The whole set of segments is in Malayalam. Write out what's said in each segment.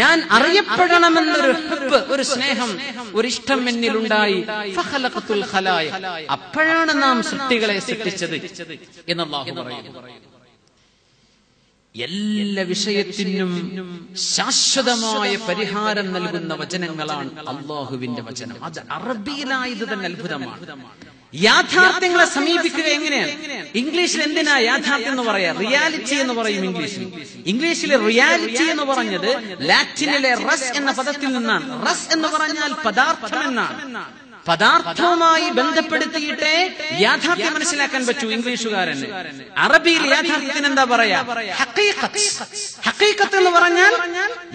ഞാൻ അറിയപ്പെടണമെന്നൊരു ഹുബ്ബ്, ഒരു സ്നേഹം ഒരു ഇഷ്ടം എന്നിലുണ്ടായി. അപ്പോഴാണ് നാം സൃഷ്ടികളെ സൃഷ്ടിച്ചത് പറയുന്നു. എല്ലാ വിഷയത്തിനും ശാശ്വതമായ പരിഹാരം നൽകുന്ന വചനങ്ങളാണ് അള്ളാഹുവിന്റെ വചനം. അത് അറബിയിലായത് തന്നെ അത്ഭുതമാണ്. യാഥാർത്ഥ്യങ്ങളെ സമീപിക്കുക എങ്ങനെയാണ്? ഇംഗ്ലീഷിൽ എന്തിനാ യാഥാർത്ഥ്യം എന്ന് പറയാ? റിയാലിറ്റി എന്ന് പറയും? ഇംഗ്ലീഷിൽ. ഇംഗ്ലീഷിലെ റിയാലിറ്റി എന്ന് പറഞ്ഞത് ലാറ്റിനിലെ റസ് എന്ന പദത്തിൽ നിന്നാണ്. റസ് എന്ന് പറഞ്ഞാൽ പദാർത്ഥം എന്നാണ്. പദാർത്ഥവുമായി ബന്ധപ്പെടുത്തിയിട്ടേ യാഥാർത്ഥ്യം മനസ്സിലാക്കാൻ പറ്റൂ ഇംഗ്ലീഷുകാരന്. അറബിയിൽ യാഥാർത്ഥ്യത്തിന് എന്താ പറയാ. ഹഖീഖത്ത് എന്ന് പറഞ്ഞാൽ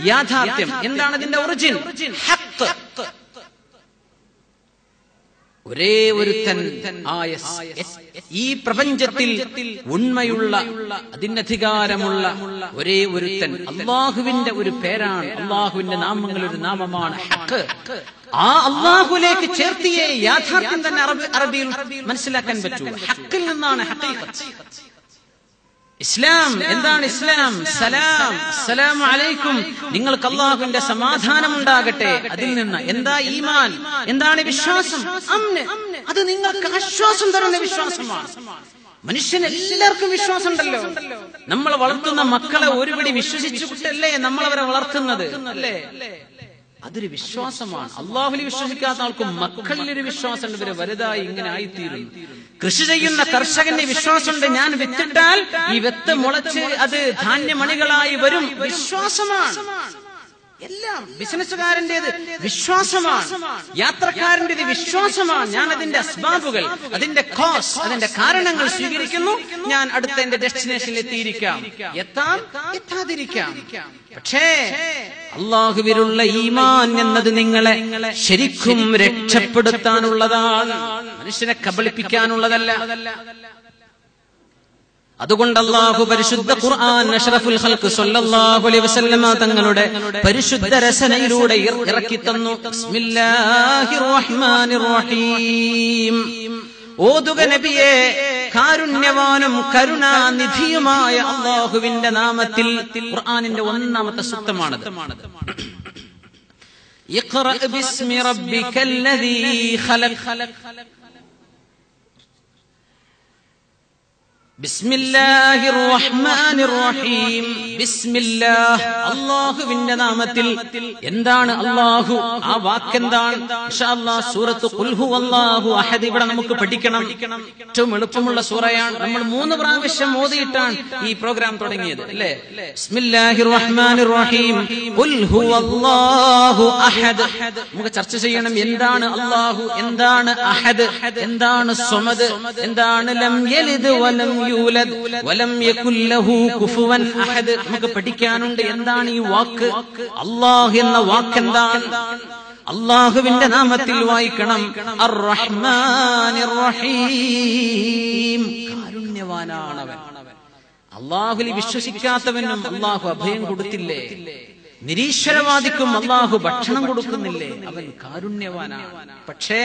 യാഥാർത്ഥ്യം. എന്താണ് ഇതിന്റെ ഒറിജിൻ ഒരേ ഒരുത്തൻ ആയ ഈ പ്രപഞ്ചത്തിൽ ഉണ്മയുള്ള അതിനധികാരമുള്ള ഒരേ ഒരുത്തൻ. അള്ളാഹുവിന്റെ ഒരു പേരാണ് അള്ളാഹുവിന്റെ നാമങ്ങൾ ഒരു നാമമാണ് ആ അള്ളാഹുലേക്ക് ചേർത്തിയേ യാഥാർത്ഥ്യം തന്നെ അറബി അറബിയിൽ മനസ്സിലാക്കാൻ പറ്റൂ. ഹക്കിൽ നിന്നാണ് ഹക്കീഖത്ത് ഇസ്ലാം. എന്താണ് ഇസ്ലാം? സലാം. സലാം. അലൈക്കും. നിങ്ങൾക്ക് അള്ളാഹുവിന്റെ സമാധാനം ഉണ്ടാകട്ടെ. അതിൽ നിന്ന് എന്താ ഈമാൻ? എന്താണ് വിശ്വാസം? അത് നിങ്ങൾക്ക് ആശ്വാസം തരുന്ന വിശ്വാസമാണ്. മനുഷ്യന് എല്ലാവർക്കും വിശ്വാസം ഉണ്ടല്ലോ നമ്മൾ വളർത്തുന്ന മക്കളെ ഒരുപടി വിശ്വസിച്ചുകൊണ്ടല്ലേ നമ്മൾ അവരെ വളർത്തുന്നത്? അല്ലേ? അതൊരു വിശ്വാസമാണ്. അള്ളാഹുലി വിശ്വസിക്കാത്ത ആൾക്കും മക്കളിലൊരു വിശ്വാസമുണ്ട് ഇവർ വലുതായി ഇങ്ങനെ ആയിത്തീരും. കൃഷി ചെയ്യുന്ന കർഷകന്റെ വിശ്വാസമുണ്ട്. ഞാൻ വിത്തിട്ടാൽ ഈ വിത്ത് മുളച്ച് അത് ധാന്യമണികളായി വരും. വിശ്വാസമാണ്. എല്ലാം ബിസിനസ്സുകാരന്റേത് വിശ്വാസമാണ്. യാത്രക്കാരന്റേത് വിശ്വാസമാണ്. ഞാൻ അതിന്റെ അസ്ബാബുകൾ അതിന്റെ കോസ് അതിന്റെ കാരണങ്ങൾ സ്വീകരിക്കുന്നു. ഞാൻ അടുത്ത എന്റെ ഡെസ്റ്റിനേഷനിൽ എത്തിയിരിക്കാം എത്താം? എത്താതിരിക്കാം. പക്ഷേ അള്ളാഹുവിലുള്ള ഈമാൻ എന്നത് നിങ്ങളെ ശരിക്കും രക്ഷപ്പെടുത്താനുള്ളതാണ്. മനുഷ്യനെ കബളിപ്പിക്കാനുള്ളതല്ല. അതുകൊണ്ട് അള്ളാഹു പരിശുദ്ധ ഖുർആൻ അഷ്റഫുൽ സല്ലല്ലാഹു അലൈഹി വസല്ലമ തങ്ങളുടെ പരിശുദ്ധ രചനയിലൂടെ ഇറക്കി തന്നു ബിസ്മില്ലാഹിർ റഹ്മാനിർ റഹീം. ഓതുക നബിയെ കാരുണ്യവാനും കരുണാനിധിയുമായ അള്ളാഹുവിന്റെ നാമത്തിൽ ഖുർആനിന്റെ ഒന്നാമത്തെ സൂക്തമാണത്. ഇഖ്റ ബിസ്മി റബ്ബിക്കല്ലദീ ഖലഖ്. അള്ളാഹുവിന്റെ നാമത്തിൽ എന്താണ് അള്ളാഹു? ആ വാക്കെന്താണ്? ഇൻഷാ അല്ലാഹ് സൂറത്ത് ഖുൽ ഹുവല്ലാഹു അഹദ് ഇവിടെ നമുക്ക് പഠിക്കണം. ഏറ്റവും എളുപ്പമുള്ള സൂറയാണ്. നമ്മൾ മൂന്ന് പ്രാവശ്യം ഓതിയിട്ടാണ് ഈ പ്രോഗ്രാം തുടങ്ങിയത് അല്ലേ? നമുക്ക് ചർച്ച ചെയ്യണം എന്താണ് അള്ളാഹു? എന്താണ് അഹദ്? എന്താണ് സ്വമദ്? എന്താണ് ലം യലിദ് വലം യൂലദ് വലം യകുല്ലഹു കുഫുവൻ അഹദ്. നമുക്ക് പഠിക്കാനുണ്ട് എന്താണ് ഈ വാക്ക്? അള്ളാഹ് എന്ന വാക്ക് എന്താണ് അള്ളാഹുവിന്റെ നാമത്തിൽ വായിക്കണം. അർ റഹീം. കാരുണ്യവാനാണവൻ. അള്ളാഹുലി വിശ്വസിക്കാത്തവനും അള്ളാഹു അഭയം കൊടുത്തില്ലേ? നിരീശ്വരവാദിക്കും അള്ളാഹു ഭക്ഷണം കൊടുക്കുന്നില്ലേ? അവൻ കാരുണ്യവാനാണ്. പക്ഷേ